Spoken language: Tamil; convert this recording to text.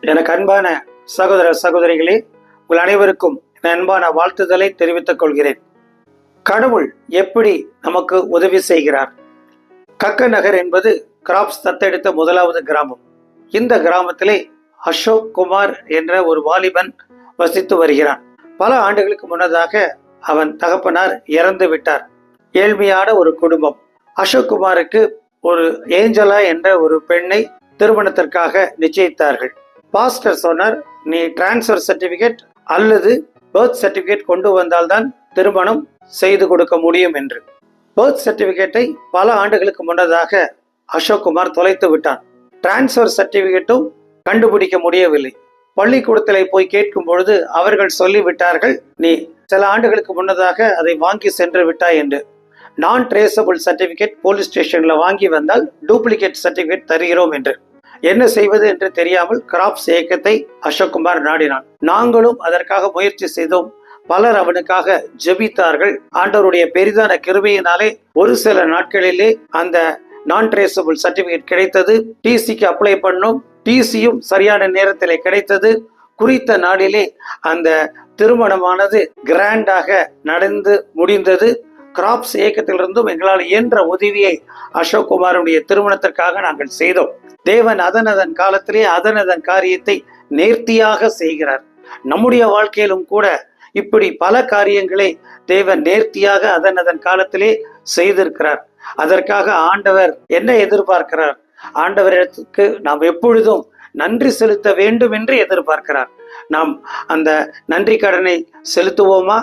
எனக்கு அன்பான சகோதர சகோதரிகளே உங்கள் அனைவருக்கும் அன்பான வாழ்த்துதலை தெரிவித்துக் கொள்கிறேன். கடவுள் எப்படி நமக்கு உதவி செய்கிறார்? கக்க நகர் என்பது கிராப்ஸ் தத்தெடுத்த முதலாவது கிராமம். இந்த கிராமத்திலே அசோக் குமார் என்ற ஒரு வாலிபன் வசித்து வருகிறான். பல ஆண்டுகளுக்கு முன்னதாக அவன் தகப்பனார் இறந்து விட்டார். ஏழ்மையான ஒரு குடும்பம். அசோக் குமாருக்கு ஒரு ஏஞ்சலா என்ற ஒரு பெண்ணை திருமணத்திற்காக நிச்சயித்தார்கள். பாஸ்டர் சொன்னார் நீ டிரான்ஸ்ஃபர் சர்டிபிகேட் அல்லது பர்த் சர்டிபிகேட் கொண்டு வந்தால்தான் திருமணம் செய்து கொடுக்க முடியும் என்று. பர்த் சர்டிபிகேட்டை பல ஆண்டுகளுக்கு முன்னதாக அசோக்குமார் தொலைத்து விட்டான் டிரான்ஸ்ஃபர் சர்டிபிகேட்டும் கண்டுபிடிக்க முடியவில்லை. பள்ளிக்கூடத்தில் போய் கேட்கும் பொழுது அவர்கள் சொல்லிவிட்டார்கள் நீ சில ஆண்டுகளுக்கு முன்னதாக அதை வாங்கி சென்று விட்டாய் என்று. நான் ட்ரேசபிள் சர்டிபிகேட் போலீஸ் ஸ்டேஷனில் வாங்கி வந்தால் டூப்ளிகேட் சர்டிபிகேட் தருகிறோம் என்று. என்ன செய்வது என்று தெரியாமல் கிராப்ஸ் இயக்கத்தை அசோக்குமார் நாடினான். நாங்களும் அதற்காக முயற்சி செய்தோம். பலர் அவனுக்காக ஜெபித்தார்கள். ஆண்டவருடைய பெரிதான கிருமையினாலே ஒரு சில நாட்களிலே அந்த நான் ட்ரேசபிள் சர்டிபிகேட் கிடைத்தது டிசிக்கு அப்ளை பண்ணோம். டிசியும் சரியான நேரத்தில் கிடைத்தது. குறித்த நாளிலே அந்த திருமணமானது கிராண்டாக நடந்து முடிந்தது. கிராப்ஸ் இயக்கத்திலிருந்தும் எங்களால் இயன்ற உதவியை அசோக் குமாருடைய திருமணத்திற்காக நாங்கள் செய்தோம். தேவன் அதன் அதன் காலத்திலே அதன் அதன் காரியத்தை நேர்த்தியாக செய்கிறார். நம்முடைய வாழ்க்கையிலும் கூட இப்படி பல காரியங்களை தேவன் நேர்த்தியாக அதன் அதன் காலத்திலே செய்திருக்கிறார். அதற்காக ஆண்டவர் என்ன எதிர்பார்க்கிறார்? ஆண்டவரிடத்துக்கு நாம் எப்பொழுதும் நன்றி செலுத்த வேண்டும் என்று எதிர்பார்க்கிறார். நாம் அந்த நன்றி கடனை செலுத்துவோமா?